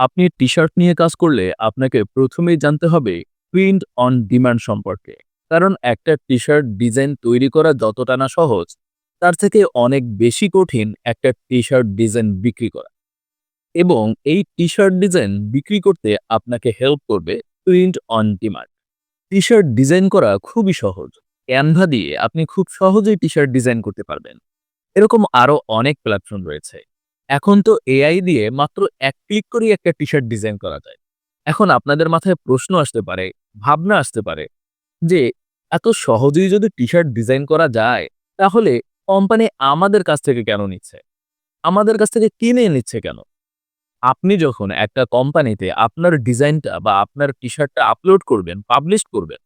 আপনি টি-শার্ট নিয়ে কাজ করলে আপনাকে প্রথমেই জানতে হবে প্রিন্ট অন ডিমান্ড সম্পর্কে। কারণ একটা টি-শার্ট ডিজাইন তৈরি করা যতটা না সহজ, তার থেকে অনেক বেশি কঠিন একটা টি-শার্ট ডিজাইন বিক্রি করা। এবং এই টি-শার্ট ডিজাইন বিক্রি করতে আপনাকে হেল্প করবে print on demand. T-shirt design করা খুবই সহজ। ক্যানভা দিয়ে আপনি খুব সহজেই টি-শার্ট ডিজাইন করতে পারবেন। এরকম আরও অনেক প্ল্যাটফর্ম রয়েছে। এখন তো এআই দিয়ে মাত্র এক ক্লিক করেই একটা টি-শার্ট ডিজাইন করা যায়। এখন আপনাদের মাথায় প্রশ্ন আসতে পারে, ভাবনা আসতে পারে যে এত সহজেই যদি টি-শার্ট ডিজাইন করা যায়, তাহলে কোম্পানি আমাদের কাছ থেকে কেন নিচ্ছে? আমাদের কাছ থেকে কিনে নিচ্ছে কেন? আপনি যখন একটা কোম্পানিতে আপনার ডিজাইনটা বা আপনার টি-শার্টটা আপলোড করবেন, পাবলিশ করবেন,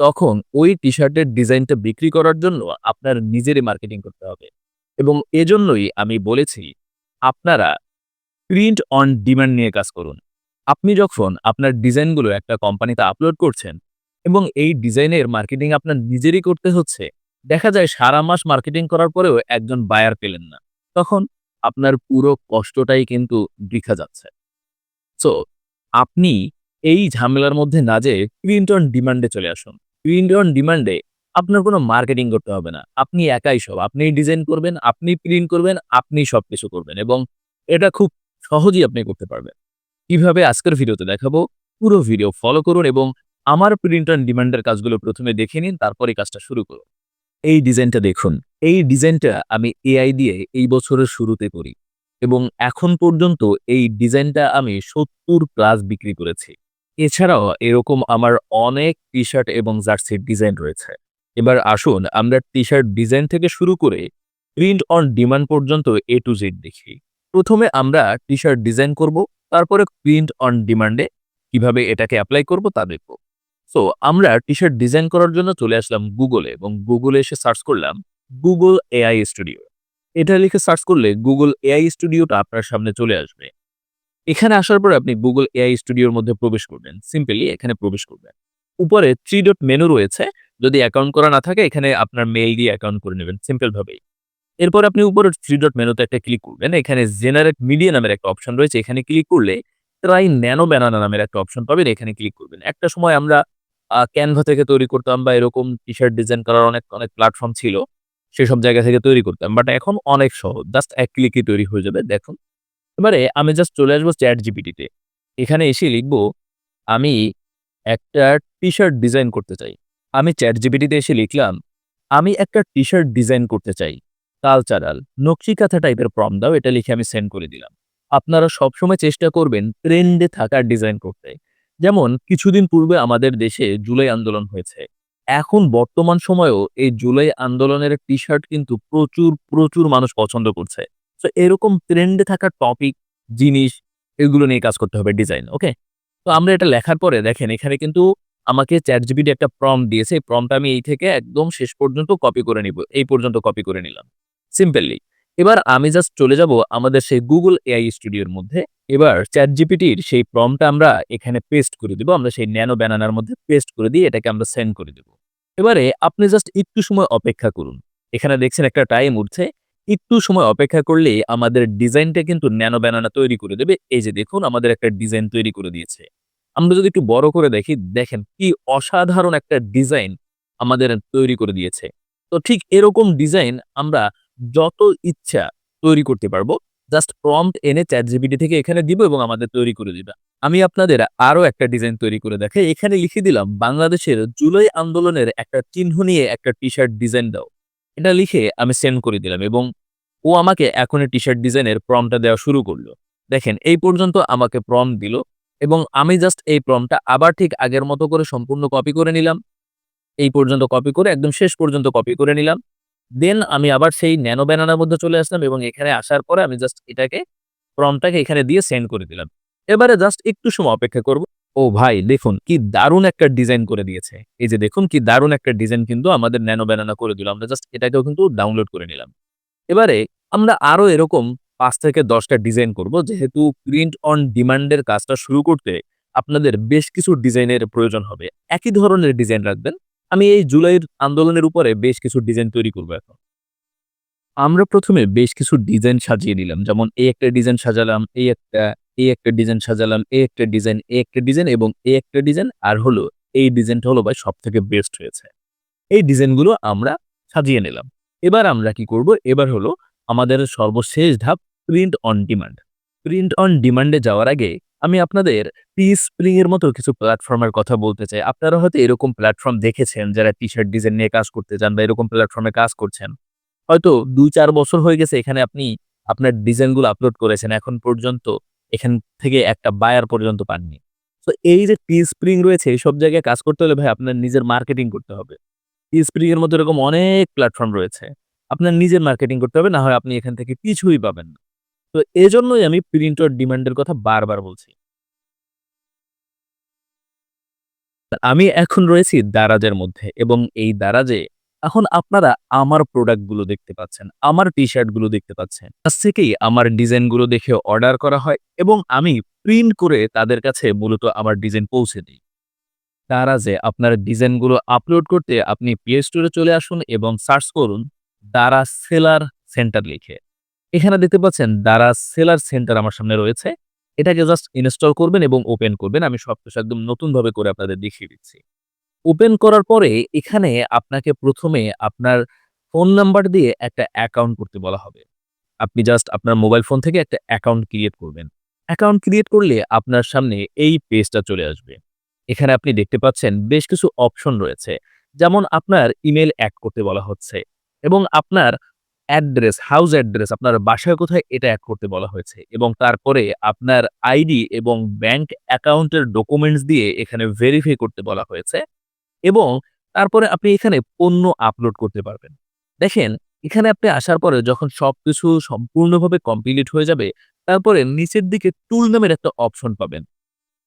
তখন ওই টি-শার্টের ডিজাইনটা বিক্রি করার জন্য আপনার নিজেরই মার্কেটিং করতে হবে। এবং এজন্যই আমি বলেছি আপনারা প্রিন্ট অন ডিমান্ড নিয়ে কাজ করুন। আপনি যখন আপনার ডিজাইনগুলো একটা কোম্পানিতে আপলোড করছেন এবং এই ডিজাইনের মার্কেটিং আপনার নিজেরই করতে হচ্ছে, দেখা যায় সারা মাস মার্কেটিং করার পরেও একজন বায়ার পেলেন না। তখন আপনার পুরো কষ্টটাই কিন্তু বৃথা যাচ্ছে। সো আপনি এই ঝামেলার মধ্যে না যেয়ে প্রিন্ট অন ডিমান্ডে চলে আসুন। প্রিন্ট অন ডিমান্ডে আপনার কোনো মার্কেটিং করতে হবে না। আপনি একাই সব। আপনিই ডিজাইন করবেন, আপনি প্রিন্ট করবেন, আপনিই সবকিছু করবেন এবং এটা খুব সহজেই আপনি করতে পারবেন। কীভাবে আজকের ভিডিওতে দেখাবো, পুরো ভিডিও ফলো করুন এবং আমার প্রিন্ট অন ডিমান্ডের কাজগুলো প্রথমে দেখে নিন, তারপরে কাজটা শুরু করুন। এই ডিজাইনটা দেখুন। এই ডিজাইনটা আমি এআই দিয়ে এই বছরের শুরুতে করি এবং এখন পর্যন্ত এই ডিজাইনটা আমি ৭০ প্লাস বিক্রি করেছি। এছাড়াও এরকম আমার অনেক টি-শার্ট এবং জার্সির ডিজাইন রয়েছে। এবার আসুন আমরা টি-শার্ট ডিজাইন থেকে শুরু করে প্রিন্ট অন ডিমান্ড পর্যন্ত এ টু জেড দেখি। প্রথমে আমরা টি-শার্ট ডিজাইন করব, তারপরে প্রিন্ট অন ডিমান্ডে কীভাবে এটাকে এপ্লাই করব তা দেখব। সো আমরা টি-শার্ট ডিজাইন করার জন্য চলে আসলাম গুগলে এবং গুগলে এসে সার্চ করলাম গুগল এআই স্টুডিও। এটা লিখে সার্চ করলে গুগল এআই স্টুডিওটা আপনার সামনে চলে আসবে। এখানে আসার পর আপনি গুগল এআই স্টুডিওর মধ্যে প্রবেশ করবেন। সিম্পলি এখানে প্রবেশ করবেন। উপরে 3 ডট মেনু রয়েছে। যদি অ্যাকাউন্ট করা না থাকে এখানে আপনার মেইল দিয়ে অ্যাকাউন্ট করে নেবেন সিম্পল ভাবেই। এরপর আপনি উপরের 3 ডট মেনুতে একটা ক্লিক করবেন। এখানে জেনারেট মিডিয়া নামের একটা অপশন রয়েছে। এখানে ক্লিক করলে ট্রাই ন্যানো ব্যানানা নামের একটা অপশন পাবেন। এখানে ক্লিক করবেন। একটা সময় আমরা ক্যানভা থেকে তৈরি করতাম বা এরকম টি-শার্ট ডিজাইন করার অনেক, অনেক প্ল্যাটফর্ম ছিল। সেসব জায়গা থেকে তৈরি করতাম। বাট এখন অনেক সহজ। জাস্ট এক ক্লিকেই তৈরি হয়ে যাবে। দেখুন। এবারে আমি জাস্ট চলে আসব চ্যাট তে। এখানে এসে লিখব আমি একটা টি-শার্ট ডিজাইন করতে চাই। আমি ChatGPT তে এসে লিখলাম, আমি একটা টি-শার্ট ডিজাইন করতে চাই। কালচারাল, নকশি-কাঁথা টাইপের প্রম্পট দাও। এটা লিখে আমি সেন্ড করে দিলাম। আপনারা সবসময় চেষ্টা করবেন ট্রেন্ডে থাকার ডিজাইন করতে। যেমন কিছুদিন পূর্বে আমাদের দেশে জুলাই আন্দোলন হয়েছে। এখন বর্তমান সময়েও এই জুলাই আন্দোলনের টি-শার্ট কিন্তু প্রচুর, প্রচুর মানুষ পছন্দ করছে। তো এরকম ট্রেন্ডে থাকা টপিক, জিনিস এগুলো নিয়ে কাজ করতে হবে ডিজাইন। ওকে? তো আমরা এটা লেখার পরে দেখেন এখানে কিন্তু আমাকে চ্যাট ChatGPT একটা প্রম্পট দিয়েছে। এই প্রম্পটটা আমি এই থেকে একদম শেষ পর্যন্ত কপি করে নিব। এই পর্যন্ত কপি করে নিলাম। সিম্পলি। এবার আমি জাস্ট চলে যাব আমাদের সেই গুগল এআই স্টুডিওর মধ্যে। এবার ChatGPTর সেই প্রম্পটটা আমরা এখানে পেস্ট করে দিব। আমরা সেই ন্যানো ব্যানানার মধ্যে পেস্ট করে দিয়ে এটাকে আমরা সেন্ড করে দেব। এবারে আপনি জাস্ট একটু সময় অপেক্ষা করুন। এখানে দেখছেন একটা টাইম উঠছে। একটু সময় অপেক্ষা করলেই আমাদের ডিজাইনটা কিন্তু ন্যানো ব্যানানা তৈরি করে দেবে। এই যে দেখুন, আমাদের একটা ডিজাইন তৈরি করে দিয়েছে। আমরা যদি একটু বড় করে দেখি, দেখেন কি অসাধারণ একটা ডিজাইন আমাদের তৈরি করে দিয়েছে। তো ঠিক এরকম ডিজাইন আমরা যত ইচ্ছা তৈরি করতে পারব। জাস্ট প্রম্পট এনে ChatGPT থেকে এখানে দিব এবং আমাদের তৈরি করে দিবে। আমি আপনাদের আরও একটা ডিজাইন তৈরি করে দেখে এখানে লিখে দিলাম বাংলাদেশের জুলাই আন্দোলনের একটা চিহ্ন নিয়ে একটা টি-শার্ট ডিজাইন দাও। এটা লিখে আমি সেন্ড করে দিলাম এবং ও আমাকে এখনই টি-শার্ট ডিজাইনের প্রম্পটটা দেওয়া শুরু করল। দেখেন এই পর্যন্ত আমাকে প্রম্পট দিল এবং আমি জাস্ট এই প্রম্পটটা আবার ঠিক আগের মতো করে সম্পূর্ণ কপি করে নিলাম। এই পর্যন্ত কপি করে একদম শেষ পর্যন্ত কপি করে নিলাম। দেন আমি আবার সেই ন্যানো ব্যানানার মধ্যে চলে আসলাম এবং এখানে আসার পরে আমি জাস্ট এটাকে প্রম্পটটাকে এখানে দিয়ে সেন্ড করে দিলাম। এবারে জাস্ট একটু সময় অপেক্ষা করব। ও ভাই, দেখুন কি দারুণ একটা ডিজাইন করে দিয়েছে। এই যে দেখুন কি দারুণ একটা ডিজাইন কিন্তু আমাদের ন্যানো ব্যানানা করে দিল। আমরা জাস্ট এটাকেও কিন্তু ডাউনলোড করে নিলাম। এবারে আমরা আরও এরকম ৫ থেকে দশটা ডিজাইন করব। যেহেতু প্রিন্ট অন ডিমান্ডের কাজটা শুরু করতে আপনাদের বেশ কিছু ডিজাইনের প্রয়োজন হবে। একই ধরনের ডিজাইন রাখবেন। আমি এই জুলাইয়ের আন্দোলনের উপরে বেশ কিছু ডিজাইন তৈরি করব এখন। আমরা প্রথমে বেশ কিছু ডিজাইন সাজিয়ে নিলাম। যেমন এই একটা ডিজাইন সাজালাম, এই একটা, এই একটা ডিজাইন সাজালাম, এই একটা ডিজাইন, এই একটা ডিজাইন এবং এই একটা ডিজাইন আর হলো এই ডিজাইনটা হলো ভাই সব থেকে বেস্ট হয়েছে। এই ডিজাইনগুলো আমরা সাজিয়ে নিলাম। এবার আমরা কি করব? এবার হলো আমাদের সর্বশেষ ধাপ print on demand. Print on ডিমান্ডে যাওয়ার আগে আমি আপনাদের টি-স্প্রিং এর মতো কিছু প্ল্যাটফর্মের কথা বলতে চাই। আপনারা হয়তো এরকম প্ল্যাটফর্ম দেখেছেন, যারা টি-শার্ট ডিজাইন নিয়ে কাজ করতে চান বা এরকম প্ল্যাটফর্মে কাজ করছেন। হয়তো ২-৪ বছর হয়ে গেছে এখানে আপনি আপনার ডিজাইনগুলো আপলোড করেছেন। এখন পর্যন্ত এখান থেকে একটা বায়ার পর্যন্ত পাননি। তো এই যে টি-স্প্রিং রয়েছে, এইসব জায়গায় কাজ করতে হলে ভাই আপনার নিজের মার্কেটিং করতে হবে। টি-স্প্রিং এর মতো এরকম অনেক প্ল্যাটফর্ম রয়েছে। আপনার নিজের মার্কেটিং করতে হবে, না হয় আপনি এখান থেকে কিছুই পাবেন না। তো এজন্যই আমি প্রিন্ট অন ডিমান্ড কথা বারবার বলছি। আমি এখন রয়েছি দারাজের মধ্যে এবং এই দারাজে এখন আপনারা আমার প্রোডাক্টগুলো দেখতে পাচ্ছেন। আমার টি-শার্টগুলো দেখতে পাচ্ছেন। কাছ থেকেই আমার ডিজাইনগুলো দেখে অর্ডার করা হয় এবং আমি প্রিন্ট করে তাদের কাছে মূলত আমার ডিজাইন পৌঁছে দিই। দারাজে আপনার ডিজাইনগুলো আপলোড করতে আপনি প্লে স্টোরে চলে আসুন এবং সার্চ করুন দারা সেলার সেন্টার লিখে। এখানে দেখতে পাচ্ছেন দারাজ সেলার সেন্টার আমার সামনে রয়েছে। এটাকে জাস্ট ইনস্টল করবেন এবং ওপেন করবেন। আমি সবকিছু একদম নতুনভাবে করে আপনাদের দেখিয়ে দিচ্ছি। ওপেন করার পরে এখানে আপনাকে প্রথমে আপনার ফোন নাম্বার দিয়ে একটা অ্যাকাউন্ট করতে বলা হবে। আপনি জাস্ট আপনার মোবাইল ফোন থেকে একটা অ্যাকাউন্ট ক্রিয়েট করবেন। অ্যাকাউন্ট ক্রিয়েট করলে আপনার সামনে এই পেজটা চলে আসবে। এখানে আপনি দেখতে পাচ্ছেন বেশ কিছু অপশন রয়েছে। যেমন আপনার ইমেইল অ্যাড করতে বলা হচ্ছে এবং আপনার অ্যাড্রেস, হাউস অ্যাড্রেস আপনার বাসায় কোথায় এটা অ্যাড করতে বলা হয়েছে এবং তারপরে আপনার আইডি এবং ব্যাংক অ্যাকাউন্টের ডকুমেন্টস দিয়ে এখানে ভেরিফাই করতে বলা হয়েছে এবং তারপরে আপনি এখানে পণ্য আপলোড করতে পারবেন। দেখেন এখানে আপনি আসার পরে যখন সবকিছু সম্পূর্ণভাবে কমপ্লিট হয়ে যাবে, তারপরে নিচের দিকে টুল নামের একটা অপশন পাবেন।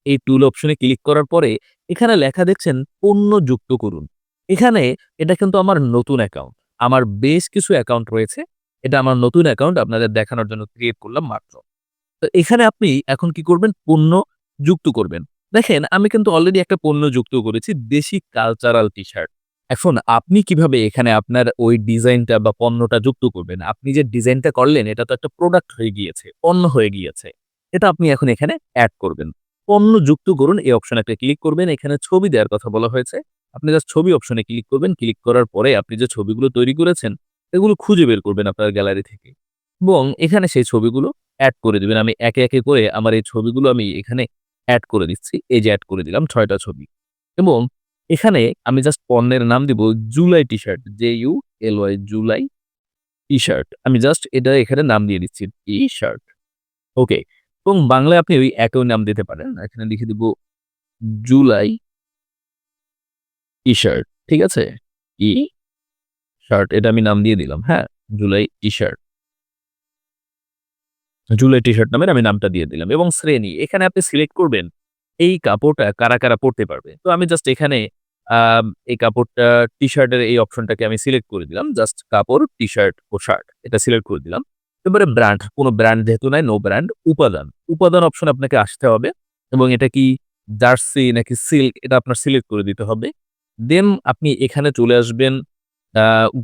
এই টুল অপশনে ক্লিক করার পরে এখানে লেখা দেখছেন পণ্য যুক্ত করুন। এখানে এটা কিন্তু আমার নতুন অ্যাকাউন্ট। আমার বেশ কিছু অ্যাকাউন্ট রয়েছে। এটা আমার নতুন অ্যাকাউন্ট আপনাদের দেখানোর জন্য ক্রিয়েট করলাম মাত্র। তো এখানে আপনি এখন কি করবেন? পণ্য যুক্ত করবেন। দেখেন আমি কিন্তু অলরেডি একটা পণ্য যুক্ত করেছি দেশি কালচারাল টি-শার্ট। এখন আপনি কীভাবে এখানে আপনার ওই ডিজাইনটা বা পণ্যটা যুক্ত করবেন? আপনি যে ডিজাইনটা করলেন এটা তো একটা প্রোডাক্ট হয়ে গিয়েছে, পণ্য হয়ে গিয়েছে। এটা আপনি এখন এখানে অ্যাড করবেন। পণ্য যুক্ত করুন এই অপশনে একটা ক্লিক করবেন। এখানে ছবি দেওয়ার কথা বলা হয়েছে। আপনি জাস্ট ছবি অপশনে ক্লিক করবেন। ক্লিক করার পরে আপনি যে ছবিগুলো তৈরি করেছেন এগুলো খুঁজে বের করবেন আপনার গ্যালারি থেকে এবং এখানে সেই ছবিগুলো এড করে দিবেন। আমি একে, একে করে আমার এই ছবিগুলো আমি এখানে অ্যাড করে দিচ্ছি। এই যে অ্যাড করে দিলাম ছয়টা ছবি এবং এখানে আমি জাস্ট পণ্যের নাম দিব July t-shirt J U L Y July t-shirt. আমি জাস্ট এটা এখানে নাম দিয়ে দিচ্ছি টি-শার্ট। ওকে এবং বাংলায় আপনি ওই একই নাম দিতে পারেন। এখানে লিখে দিব জুলাই টি-শার্ট। ঠিক আছে? ই শার্ট এটা আমি নাম দিয়ে দিলাম। হ্যাঁ? জুলাই টি-শার্ট। জুলাই টি-শার্ট নামের আমি নামটা দিয়ে দিলাম এবং শ্রেণি এখানে আপনি সিলেক্ট করবেন এই কাপড়টা কারা, কারা পড়তে পারবে। তো আমি জাস্ট এখানে এই কাপড়টা টি-শার্টের এই অপশনটাকে আমি সিলেক্ট করে দিলাম। জাস্ট কাপড়, টি-শার্ট ও শার্ট এটা সিলেক্ট করে দিলাম। এবারে ব্র্যান্ড, কোন ব্র্যান্ড যেহেতু নাই নো ব্র্যান্ড, উপাদান। উপাদান অপশন আপনাকে আসতে হবে এবং এটা কি জার্সি নাকি সিল্ক এটা আপনার সিলেক্ট করে দিতে হবে। দেন আপনি এখানে চলে আসবেন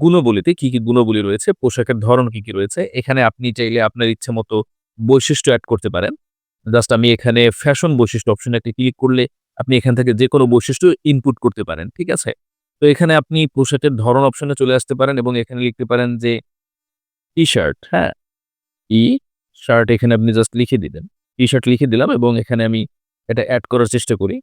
গুণাবলীতে কি, কি গুণবলী রয়েছে, পোশাকের ধরন কি, কি রয়েছে। এখানে আপনি চাইলে আপনার ইচ্ছে মতো বৈশিষ্ট্য অ্যাড করতে পারেন। জাস্ট আমি এখানে ফ্যাশন বৈশিষ্ট্য অপশনে একটা ক্লিক করলে আপনি এখান থেকে যেকোনো বৈশিষ্ট্য ইনপুট করতে পারেন। ঠিক আছে? তো এখানে আপনি পোশাকের ধরন অপশনে চলে আসতে পারেন এবং এখানে লিখতে পারেন যে টি-শার্ট, হ্যাঁ? ই শার্ট এখানে আপনি জাস্ট লিখে দিলেন টি-শার্ট লিখে দিলাম এবং এখানে আমি এটা অ্যাড করার চেষ্টা করি।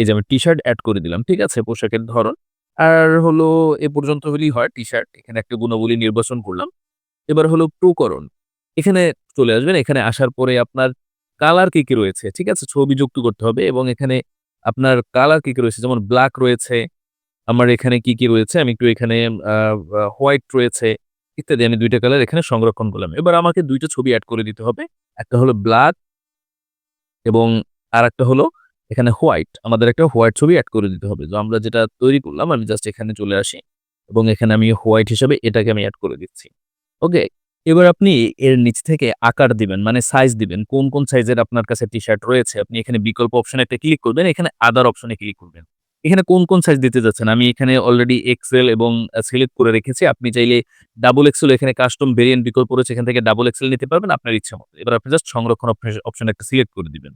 এই যে আমি টি-শার্ট এড করে দিলাম। ঠিক আছে? পোশাকের ধরন। আর হলো এ পর্যন্ত হলেই হয় টি-শার্ট। এখানে একটা গুণাবলী নির্বাচন করলাম। এবার হলো প্রকরণ। এখানে চলে আসবেন। এখানে আসার পরে আপনার কালার কি, কি রয়েছে, ঠিক আছে? ছবি যুক্ত করতে হবে এবং এখানে আপনার কালার কি, কি রয়েছে যেমন ব্ল্যাক রয়েছে। আমার এখানে কি, কি রয়েছে আমি একটু এখানে হোয়াইট রয়েছে ইত্যাদি আমি দুইটা কালার এখানে সংরক্ষণ করলাম। এবার আমাকে দুইটা ছবি অ্যাড করে দিতে হবে। একটা হলো ব্লাক এবং আর একটা হলো এখানে হোয়াইট। আমাদের একটা হোয়াইট ছবি এড করে দিতে হবে। তো আমরা যেটা তৈরি করলাম আমি জাস্ট এখানে চলে আসি এবং এখানে আমি হোয়াইট হিসাবে এটাকে আমি এড করে দিচ্ছি। ওকে? এবার আপনি এর নিচ থেকে আকার দিবেন মানে সাইজ দিবেন। কোন, কোন সাইজের আপনার কাছে টি-শার্ট রয়েছে আপনি এখানে বিকল্প অপশনে একটা ক্লিক করবেন। এখানে আদার অপশনে ক্লিক করবেন। এখানে কোন, কোন সাইজ দিতে যাচ্ছেন? আমি এখানে অলরেডি এক্সেল এবং সিলেক্ট করে রেখেছি। আপনি চাইলে ডাবল এক্সেল এখানে কাস্টম ভেরিয়েন্ট বিকল্প রয়েছে। এখান থেকে ডাবল এক্সেল নিতে পারবেন আপনার ইচ্ছা মতো। এবার আপনি জাস্ট সংরক্ষণ অপশন একটা সিলেক্ট করে দিবেন।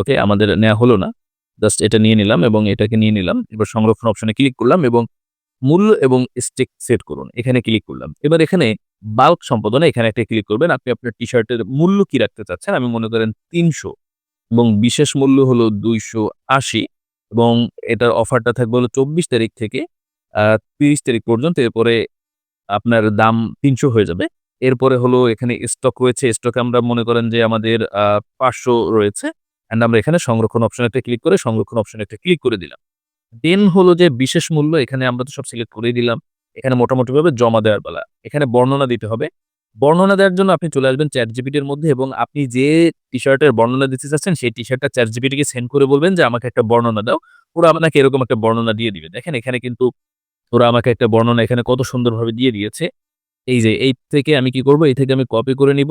ওকে? আমাদের নেওয়া হলো না। জাস্ট এটা নিয়ে নিলাম এবং এটাকে নিয়ে নিলাম। এবার সংরক্ষণ অপশনে ক্লিক করলাম এবং মূল্য এবং স্টিক সেট করুন। এখানে ক্লিক করলাম। এবার এখানে বাল্ক সম্পাদনা এখানে একটা ক্লিক করবেন। আপনি আপনার টি-শার্টের মূল্য কি রাখতে চাচ্ছেন? আমি মনে করেন ৩০০ এবং বিশেষ মূল্য হলো ২৮০ এবং এটার অফারটা থাকবে হলো ২৪ তারিখ থেকে ৩০ তারিখ পর্যন্ত। এরপরে আপনার দাম ৩০০ হয়ে যাবে। এরপরে হলো এখানে স্টক রয়েছে। স্টকে আমরা মনে করেন যে আমাদের ৫০০ রয়েছে। অ্যান্ড আমরা এখানে সংরক্ষণ অপশনে একটা ক্লিক করে সংরক্ষণ অপশনে একটা ক্লিক করে দিলাম। দেন হলো যে বিশেষ মূল্য, এখানে আমরা তো সব সিলেক্ট করেই দিলাম। এখানে মোটামুটিভাবে জমা দেওয়ার পালা। এখানে বর্ণনা দিতে হবে। বর্ণনা দেওয়ার জন্য আপনি চলে আসবেন ChatGPT এর মধ্যে এবং আপনি যে টি-শার্টের বর্ণনা দিতে চাচ্ছেন, সেই টি-শার্টটা ChatGPT কে সেন্ড করে বলবেন যে, আমাকে একটা বর্ণনা দাও। ওরা আপনাকে এরকম একটা বর্ণনা দিয়ে দিবে। দেখেন এখানে কিন্তু ওরা আমাকে একটা বর্ণনা এখানে কত সুন্দরভাবে দিয়ে দিয়েছে। এই যে, এই থেকে আমি কি করব? এই থেকে আমি কপি করে নিব।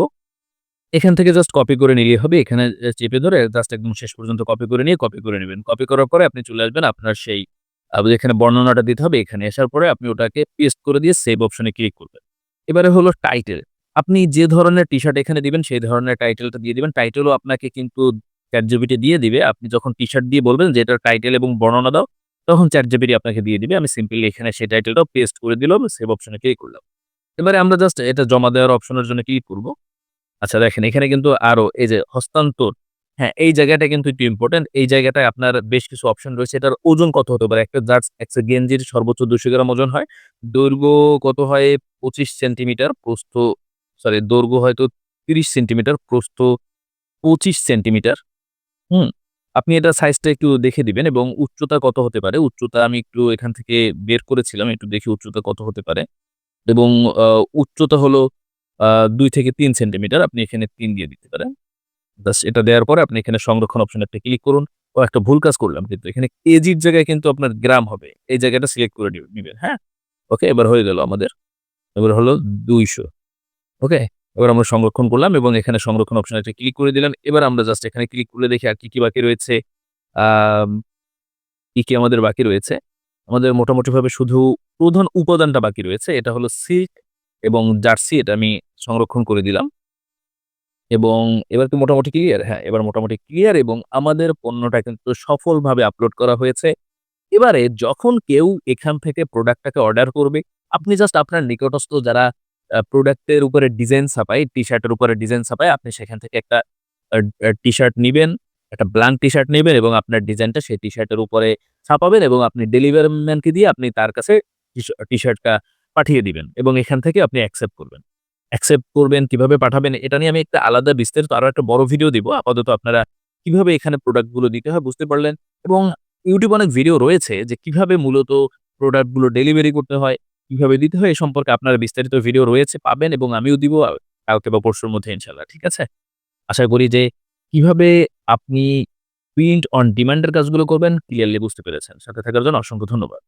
এখান থেকে জাস্ট কপি করে নিলেই হবে। এখানে চেপে ধরে জাস্ট একদম শেষ পর্যন্ত কপি করে নিয়ে কপি করে নেবেন কপি করার পরে আপনি চলে আসবেন আপনার সেই আ যেখানে বর্ণনাটা দিতে হবে এখানে আসার পরে আপনি ওটাকে পেস্ট করে দিয়ে সেভ অপশনে ক্লিক করবেন। এবারে হলো টাইটেল। আপনি যে ধরনের টি-শার্ট এখানে দিবেন সেই ধরনের টাইটেলটা দিয়ে দিবেন। টাইটেলও আপনাকে কিন্তু ChatGPT দিয়ে দিবে। আপনি যখন টি-শার্ট দিয়ে বলবেন যে এটার টাইটেল এবং বর্ণনা দাও, তখন ChatGPT আপনাকে দিয়ে দিবে। আমি সিম্পলি এখানে সেই টাইটেলটাও পেস্ট করে দিলাম। সেভ অপশনে ক্লিক করলাম। এবারে আমরা জাস্ট এটা জমা দেওয়ার অপশনের জন্য ক্লিক করব। আচ্ছা দেখেন এখানে কিন্তু আরও এই যে হস্তান্তর হ্যাঁ, এই জায়গাটা কিন্তু একটু ইম্পোর্টেন্ট। এই জায়গাটায় আপনার বেশ কিছু অপশন রয়েছে। এটার ওজন কত হতে পারে? একটা জাস্ট একটা গেঞ্জির সর্বোচ্চ ২০০ গ্রাম ওজন হয়। দৈর্ঘ্য কত হয়? ২৫ সেন্টিমিটার, প্রস্থ সরি দৈর্ঘ্য হয়তো ৩০ সেন্টিমিটার, প্রস্থ ২৫ সেন্টিমিটার। হুম? আপনি এটা সাইজটা একটু দেখে দিবেন এবং উচ্চতা কত হতে পারে? উচ্চতা আমি একটু এখান থেকে বের করেছিলাম। একটু দেখি উচ্চতা কত হতে পারে? এবং উচ্চতা হলো ২ থেকে তিন সেন্টিমিটার। আপনি এখানে তিন দিয়ে দিতে পারেন। জাস্ট এটা দেওয়ার পরে আপনি এখানে সংরক্ষণ অপশন একটা ক্লিক করুন। ও একটা ভুল কাজ করলাম কিন্তু এখানে কেজির জায়গায় কিন্তু আপনার গ্রাম হবে। এই জায়গাটা সিলেক্ট করে নেবেন হ্যাঁ? ওকে এবার হয়ে গেল আমাদের। এবার হলো ২০০ ওকে? এবার আমরা সংরক্ষণ করলাম এবং এখানে সংরক্ষণ অপশনে একটা ক্লিক করে দিলাম। এবার আমরা জাস্ট এখানে ক্লিক করে দেখি আর কি, কি বাকি রয়েছে। কি, কি আমাদের বাকি রয়েছে? আমাদের মোটামুটিভাবে শুধু প্রধান উপাদানটা বাকি রয়েছে। এটা হলো সিল্ক এবং জার্সি এটা আমি সংরক্ষণ করে দিলাম। এবং এবার কি মোটামুটি ক্লিয়ার? হ্যাঁ, এবার মোটামুটি ক্লিয়ার এবং আমাদের পণ্যটা কিন্তু সফলভাবে আপলোড করা হয়েছে। এবারে যখন কেউ এখান থেকে প্রোডাক্টটাকে অর্ডার করবে, আপনি জাস্ট আপনার নিকটস্থ যারা প্রোডাক্টের উপরে ডিজাইন ছাপায়, টি-শার্টের উপরে ডিজাইন ছাপায়, আপনি সেখান থেকে একটা আ টি-শার্ট নিবেন, একটা ব্ল্যাঙ্ক টি-শার্ট নিবেন এবং আপনার ডিজাইনটা সেই টি-শার্টের উপরে ছাপাবেন এবং আপনি ডেলিভারি ম্যানকে দিয়ে আপনি তার কাছে টি-শা টি-শার্টটা পাঠিয়ে দিবেন এবং এখান থেকে আপনি অ্যাকসেপ্ট করবেন। অ্যাকসেপ্ট করবেন, কীভাবে পাঠাবেন এটা নিয়ে আমি একটা আলাদা বিস্তারিত আরও একটা বড় ভিডিও দিব। আপাতত আপনারা কীভাবে এখানে প্রোডাক্টগুলো দিতে হয় বুঝতে পারলেন এবং YouTube অনেক ভিডিও রয়েছে যে কীভাবে মূলত প্রোডাক্টগুলো ডেলিভারি করতে হয়, কীভাবে দিতে হয় এ সম্পর্কে আপনারা বিস্তারিত ভিডিও রয়েছে পাবেন এবং আমিও দিব কালকে বা পরশুর মধ্যে ইনশাল্লাহ ঠিক আছে? আশা করি যে কীভাবে আপনি প্রিন্ট অন ডিমান্ড এর কাজগুলো করবেন ক্লিয়ারলি বুঝতে পেরেছেন। সাথে থাকার জন্য অসংখ্য ধন্যবাদ।